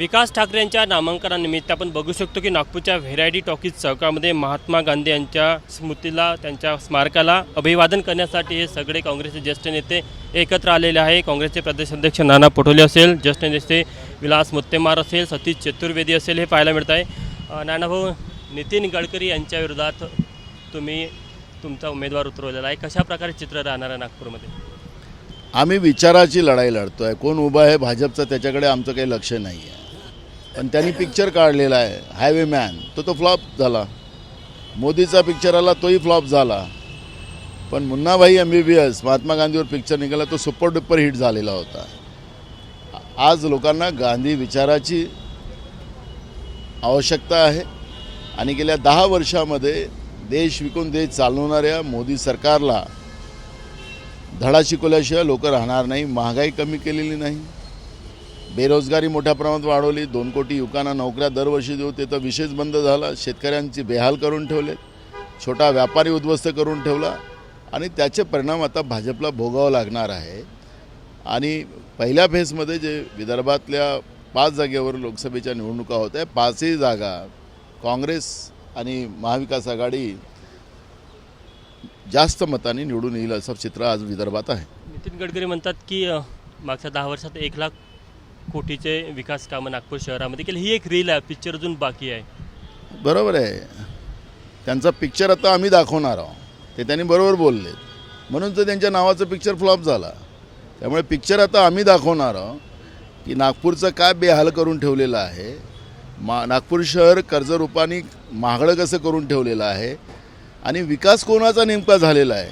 विकास ठाकरे यांच्या नामांकनानिमित्त आपण बघू शकतो की नागपूरच्या व्हेरायटी टॉकीज चौकामध्ये महात्मा गांधी यांच्या स्मृतीला त्यांच्या स्मारकाला अभिवादन करण्यासाठी हे सगळे काँग्रेसचे ज्येष्ठ नेते एकत्र आलेले आहे. काँग्रेसचे प्रदेशाध्यक्ष नाना पटोले असेल ज्येष्ठ नेते विलास मुत्तेमार असेल सतीश चतुर्वेदी असेल हे पाहायला मिळत आहे. नानाभाऊ नितीन गडकरी यांच्या विरोधात तुम्ही तुमचा उमेदवार उतरवलेला आहे. कशा प्रकारे चित्र राहणार आहे नागपूरमध्ये? आम्ही विचाराची लढाई लढतो आहे कोण उभा आहे भाजपचं त्याच्याकडे आमचं काही लक्ष नाही आहे पण त्यांनी पिक्चर काढलेला आहे हायवे मॅन तो तो फ्लॉप झाला. मोदीचा पिक्चर आला तोही फ्लॉप झाला. पण Munnabhai M B B S Mahatma गांधीवर picture निघाला तो सुपर डुपर हिट झालेला होता. आज लोकांना गांधी विचाराची आवश्यकता आहे. आणि गेल्या दहा वर्षामध्ये देश विकून देश चालवणाऱ्या मोदी सरकारला धडा शिकवल्याशिवाय लोक राहणार नाही महागाई कमी केलेली नाही. बेरोजगारी मोठ्या प्रमाणात वाढवली. दोन कोटी युवकांना नोकऱ्या दरवर्षी देऊ. ते तर विशेष बंद झाला. शेतकऱ्यांची बेहाल करून ठेवले. छोटा व्यापारी उद्ध्वस्त करून ठेवला. आणि त्याचे परिणाम आता भाजपला भोगावं लागणार आहे. आणि पहिल्या फेजमध्ये जे विदर्भातल्या पाच जागेवर लोकसभेच्या निवडणुका होत आहे पाचही जागा काँग्रेस आणि महाविकास आघाडी जास्त मताने निवडून येईल असं चित्र आज विदर्भात आहे. नितीन गडकरी म्हणतात की मागच्या दहा वर्षात एक लाख कोटीचे विकास कामं नागपूर शहरामध्ये केले. ही एक रील आहे पिक्चर अजून बाकी आहे. बरोबर आहे. त्यांचा पिक्चर आता आम्ही दाखवणार आहोत. ते त्यांनी बरोबर बोलले. म्हणून तर त्यांच्या नावाचं पिक्चर फ्लॉप झाला. त्यामुळे पिक्चर आता आम्ही दाखवणार आहोत की नागपूरचं काय बेहाल करून ठेवलेलं आहे. मा नागपूर शहर कर्जरूपाने महागडं कसं करून ठेवलेलं आहे आणि विकास कोणाचा नेमका झालेला आहे?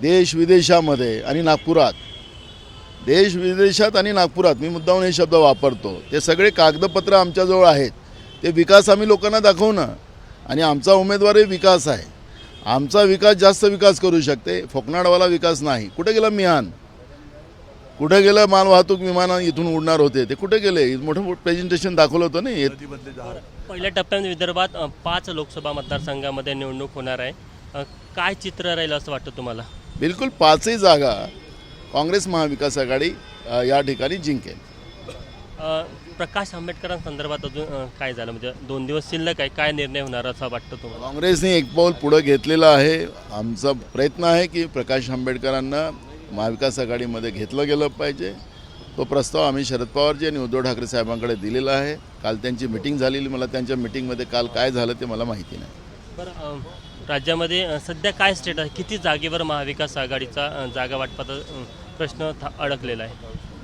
देश विदेशामध्ये आणि नागपुरात. देश विदेशात आणि नागपुरात मी मुद्दाहून हे शब्द वापरतो. ते सगळे कागदपत्र आमच्याजवळ आहेत. ते विकास आम्ही लोकांना दाखवू ना. आणि आमचा उमेदवारही विकास आहे. आमचा विकास जास्त विकास करू शकते. फोकनाडवाला विकास नाही. कुठे गेला मिहान? कुठे गेलं मालवाहतूक विमानं इथून उडणार होते? ते कुठे गेले? मोठं मोठं प्रेझेंटेशन दाखवलं होतं नाही पहिल्या टप्प्यात विदर्भात पाच लोकसभा मतदारसंघामध्ये निवडणूक होणार आहे. काय चित्र राहील असं वाटतं तुम्हाला? बिलकुल पाचही जागा काँग्रेस महाविकास आघाडी या ठिकाणी जिंकेल. प्रकाश आंबेडकरांसंदर्भात अजून काय झालं? म्हणजे दोन दिवस शिल्लक आहे. काय निर्णय होणार असं वाटतं तुम्हाला? काँग्रेसने एक पाऊल पुढं घेतलेलं आहे. आमचा प्रयत्न आहे की प्रकाश आंबेडकरांना महाविकास आघाडीमध्ये घेतलं गेलं पाहिजे. तो प्रस्ताव आम्ही शरद पवारजी आणि उद्धव ठाकरे साहेबांकडे दिलेला आहे. काल त्यांची मिटिंग झालेली. मला त्यांच्या मिटिंगमध्ये काल काय झालं ते मला माहिती नाही. बरं राज्यामध्ये सध्या काय स्टेट आहे? किती जागेवर महाविकास आघाडीचा जागा वाटपाचा प्रश्न था- अडकलेला आहे.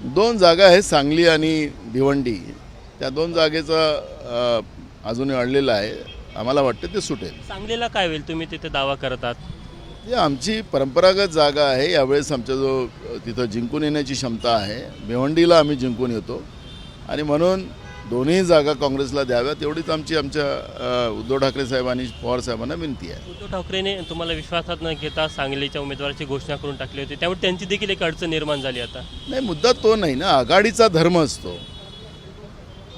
दोन जागा आहेत सांगली आणि भिवंडी. त्या दोन जागेचा अजूनही अडलेलं आहे. आम्हाला वाटतं ते सुटेल. सांगलीला काय होईल? तुम्ही तिथे दावा करतात ही आमची परंपरागत जागा आहे. यावेळेस आमच्या जो तिथं जिंकून येण्याची क्षमता आहे. भिवंडीला आम्ही जिंकून येतो. आणि म्हणून दोन्ही जागा काँग्रेसला द्याव्यात एवढीच आमची आमच्या उद्धव ठाकरे साहेब आणि पवार साहेबांना विनंती आहे. उद्धव ठाकरेने तुम्हाला विश्वासात न घेता सांगलीच्या उमेदवाराची घोषणा करून टाकली होती. त्यामुळे त्यांची देखील एक अडचण निर्माण झाली आता. नाही मुद्दा तो नाही ना. आघाडीचा धर्म असतो.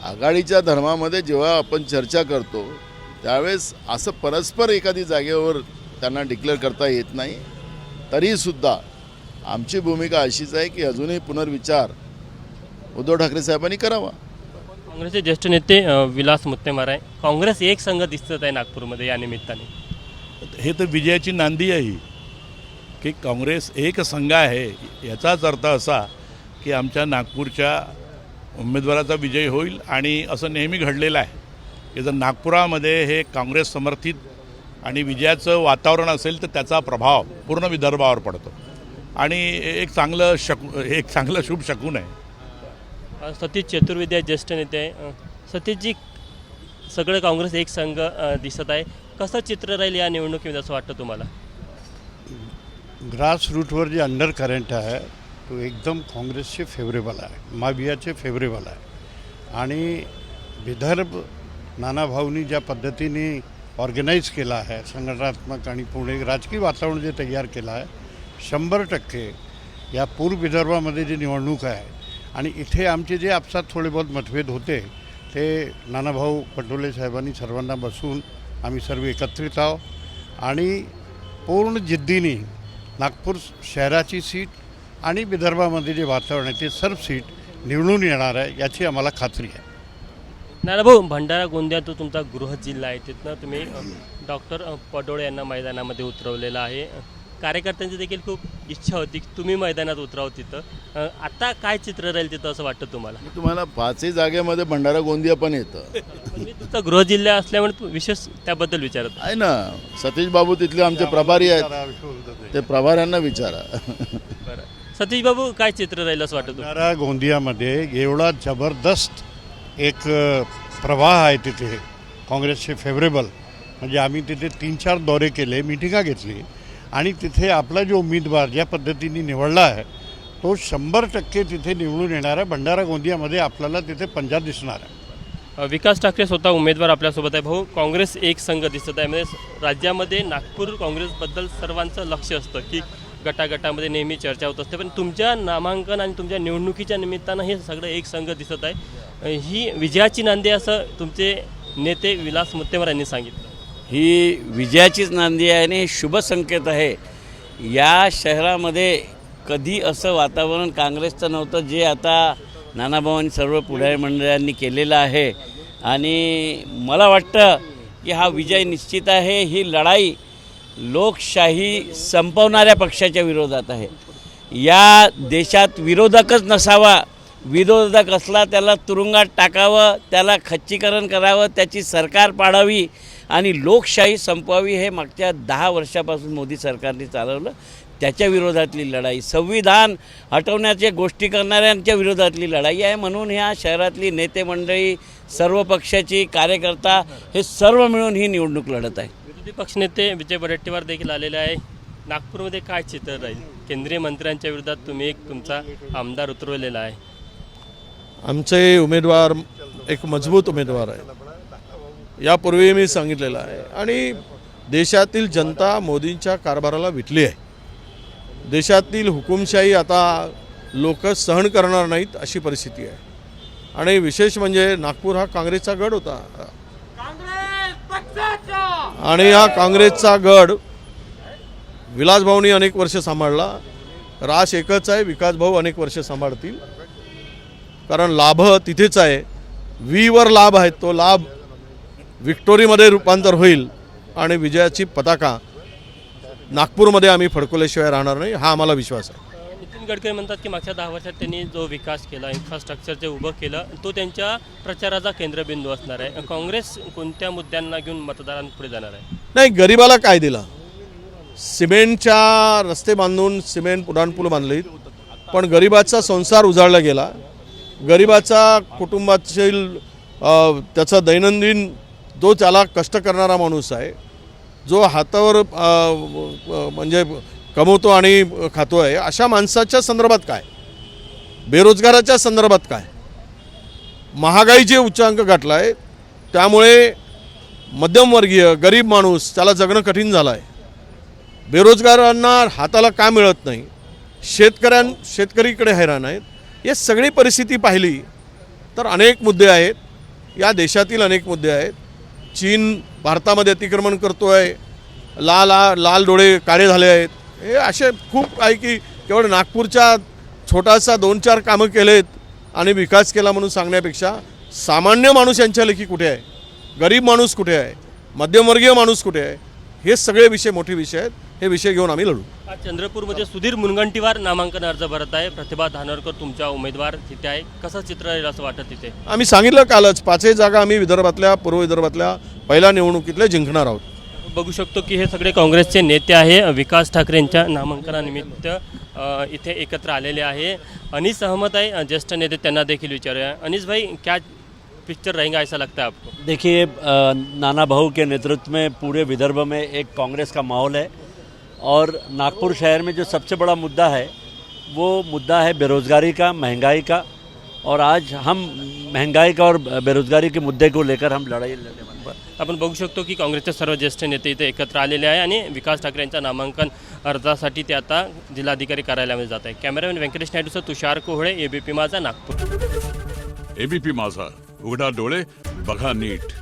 आघाडीच्या धर्मामध्ये जेव्हा आपण चर्चा करतो त्यावेळेस असं परस्पर एखादी जागेवर त्यांना डिक्लेअर करता येत नाही. तरीसुद्धा आमची भूमिका अशीच आहे की अजूनही पुनर्विचार उद्धव ठाकरे साहेबांनी करावा. काँग्रेसचे ज्येष्ठ नेते विलास मुत्तेमार आहे काँग्रेस एक संघ दिसत आहे नागपूरमध्ये या निमित्ताने. हे तर विजयाची नांदी आहे की काँग्रेस एक संघ आहे. याचाच अर्थ असा की आमच्या नागपूरच्या उमेदवाराचा विजय होईल आणि असं नेहमी घडलेलं आहे की जर नागपुरामध्ये हे काँग्रेस समर्थित आणि विजयाचं वातावरण असेल तर त्याचा प्रभाव पूर्ण विदर्भावर पडतो. आणि एक चांगलं शकू हे एक चांगलं शुभ शकून आहे. सतीश चतुर्वेदी आहे ज्येष्ठ नेते आहे. सतीशजी सगळं काँग्रेस एक संघ दिसत आहे. कसं चित्र राहील या निवडणुकीमध्ये असं वाटतं तुम्हाला? ग्रास रूटवर जे अंडर करंट आहे तो एकदम काँग्रेसचे फेवरेबल आहे माबियाचे फेवरेबल आहे. आणि विदर्भ नानाभाऊनी ज्या पद्धतीने ऑर्गनाईज केला आहे संघटनात्मक आणि पुणे राजकीय वातावरण जे तयार केलं आहे शंभर टक्के या पूर्व विदर्भामध्ये जी निवडणूक आहे आणि इथे आमचे जे आपसात थोडे बहुत मतभेद होते ते नानाभाऊ पटोले साहेबांनी सर्वांना बसून आम्ही सर्व एकत्रित आहोत. आणि पूर्ण जिद्दीने नागपूर शहराची सीट आणि विदर्भामध्ये जे वातावरण आहे ते सर्व सीट निवडून येणार आहे याची आम्हाला खात्री आहे. नानाभाऊ भंडारा गोंदिया तो तुमचा गृह जिल्हा आहे. तिथनं तुम्ही डॉक्टर पडोळे यांना मैदानामध्ये उतरवलेलं आहे. कार्यकर्त्यांची देखील खूप इच्छा होती की तुम्ही मैदानात उतराव तिथं. आता काय चित्र राहील तिथं असं वाटतं तुम्हाला? मी तुम्हाला पाचही जागेमध्ये भंडारा गोंदिया पण येतं. मी तुमचा गृह जिल्हा असल्यामुळे विशेष त्याबद्दल विचारत आहे ना. सतीश बाबू तिथले आमचे प्रभारी आहेत. ते. प्रभाऱ्यांना विचारा. बरं. सतीश बाबू काय चित्र राहील असं वाटतं तुम्हाला? भंडारा गोंदियामध्ये एवढा जबरदस्त एक प्रवाह आहे तिथे. काँग्रेसचे फेवरेबल म्हणजे आम्ही तिथे तीन चार दौरे केले मिटिंगा घेतली. आणि तिथे आपला जो उमेदवार ज्या पद्धतीने निवडला आहे तो शंभर टक्के तिथे निवडून येणार आहे. भंडारा गोंदियामध्ये आपल्याला तिथे पंजा दिसणार आहे. विकास ठाकरे स्वतः उमेदवार आपल्यासोबत आहे. भाऊ काँग्रेस एक संघ दिसत आहे. म्हणजे राज्यामध्ये नागपूर काँग्रेसबद्दल सर्वांचं लक्ष असतं की गटागटामध्ये नेहमी चर्चा होत असते. पण तुमच्या नामांकन आणि तुमच्या निवडणुकीच्या निमित्तानं हे सगळं एक संघ दिसत आहे. ही विजयाची नांदी असं तुमचे नेते विलास मुत्तेमर यांनी सांगितलं. ही विजयाचीच नांदी आहे आणि हे शुभ संकेत आहे. या शहरामध्ये कधी असं वातावरण काँग्रेसचं नव्हतं जे आता नानाभावांनी सर्व पुढारी मंडळांनी केलेलं आहे. आणि मला वाटतं की हा विजय निश्चित आहे. ही लढाई लोकशाही संपवणाऱ्या पक्षाच्या विरोधात आहे. या देशात विरोधकच नसावा विरोधक असला त्याला तुरुंगात टाकावं त्याला खच्चीकरण करावं त्याची सरकार पाडावी आणि लोकशाही संपवावी हे मागच्या दहा वर्षापासून मोदी सरकारने चालवलं. त्याच्या विरोधातली लढाई संविधान हटवण्याच्या गोष्टी करणाऱ्यांच्या विरोधातली लढाई आहे म्हणून ह्या शहरातली नेते मंडळी सर्व पक्षाची कार्यकर्ता हे सर्व मिळून ही निवडणूक लढत आहे. विरोधी पक्षनेते विजय वडेट्टीवार देखील आलेले आहे. नागपूरमध्ये काय चित्र राहील? केंद्रीय मंत्र्यांच्या विरोधात तुम्ही एक तुमचा आमदार उतरवलेला आहे. आमचे उमेदवार एक मजबूत उमेदवार आहे. यापूर्वी मी सांगितलेलं आहे. आणि देशातील जनता मोदींच्या कारभाराला विटली आहे. देशातील हुकुमशाही आता लोक सहन करणार नाहीत अशी परिस्थिती आहे. आणि विशेष म्हणजे नागपूर हा काँग्रेसचा गड होता. आणि हा काँग्रेसचा गड विलासभाऊनी अनेक वर्ष सांभाळला. रास एकच आहे विकास भाऊ अनेक वर्ष सांभाळतील. कारण लाभ तिथेच आहे. वीवर लाभ आहे तो लाभ विक्टोरीमध्ये रूपांतर होईल आणि विजयाची पताका नागपूरमध्ये आम्ही फडकवल्याशिवाय राहणार नाही हा आम्हाला विश्वास आहे. नितीन गडकरी म्हणतात की मागच्या दहा वर्षात त्यांनी जो विकास केला इन्फ्रास्ट्रक्चर जे उभं केलं तो त्यांच्या प्रचाराचा केंद्रबिंदू असणार आहे. काँग्रेस कोणत्या मुद्द्यांना घेऊन मतदारांपुढे जाणार आहे? नाही गरिबाला काय दिलं? सिमेंटच्या रस्ते बांधून सिमेंट उड्डाणपूल बांधलीत पण गरिबाचा संसार उजाळला गेला. गरिबाचा कुटुंबातील त्याचा दैनंदिन जो त्याला कष्ट करणारा माणूस आहे जो हातावर म्हणजे कमवतो आणि खातो आहे अशा माणसाच्या संदर्भात काय? बेरोजगाराच्या संदर्भात काय? महागाईचे उच्चांक गाठला आहे त्यामुळे मध्यमवर्गीय गरीब माणूस त्याला जगणं कठीण झालं आहे बेरोजगारांना हाताला काय मिळत नाही? शेतकऱ्यां शेतकरीकडे हैराण आहेत. हे सगळी परिस्थिती पाहिली तर अनेक मुद्दे आहेत. या देशातील अनेक मुद्दे आहेत. चीन भारतामध्ये अतिक्रमण करतो आहे लाल लाल डोळे काळे झाले आहेत. हे असे खूप आहे की केवळ नागपूरच्या छोटासा दोन चार कामं केलेत आणि विकास केला म्हणून सांगण्यापेक्षा सामान्य माणूस यांच्या लेखी कुठे आहे? गरीब माणूस कुठे आहे? मध्यमवर्गीय माणूस कुठे आहे? हे सगळे विषय मोठे विषय आहेत. हे विषय घेऊन आम्ही लढू. आज चंद्रपूरमध्ये सुधीर मुनगंटीवार नामांकन अर्ज भरत आहे. प्रतिभा धानोरकर तुमच्या उमेदवार तिथे आहे. कसं चित्र राहील असं वाटत तिथे? आम्ही सांगितलं कालच पाचही जागा आम्ही विदर्भातल्या पूर्व विदर्भातल्या पहिल्या निवडणुकीतल्या जिंकणार आहोत. बघू शकतो की हे सगळे काँग्रेसचे नेते आहे. विकास ठाकरेंच्या नामांकनानिमित्त इथे एकत्र आलेले आहे. अनीस अहमद आहे ज्येष्ठ नेते त्यांना देखील विचारूया. अनीस भाई क्या पिक्चर रहेगा ऐसा लगता है आपको? देखिए नाना भाऊ के नेतृत्व में पूरे विदर्भ में एक कांग्रेस का माहौल है। और नागपुर शहर में जो सबसे बड़ा मुद्दा है वो मुद्दा है बेरोज़गारी का महंगाई का। और आज हम महंगाई का और बेरोज़गारी के मुद्दे को लेकर हम लड़ाई लड़ने वाले हैं। आपण बघू शकतो की काँग्रेसचे सर्व ज्येष्ठ नेते इथे एकत्र आलेले आहे आणि विकास ठाकरे यांच्या नामांकन अर्जासाठी ते आता जिल्हाधिकारी कार्यालयामध्ये जात आहे कॅमेरामॅन व्यंकटेश नायडूसह तुषार कोहळे एबीपी माझा नागपूर. एबीपी माझा उघडा डोळे बघा नीट.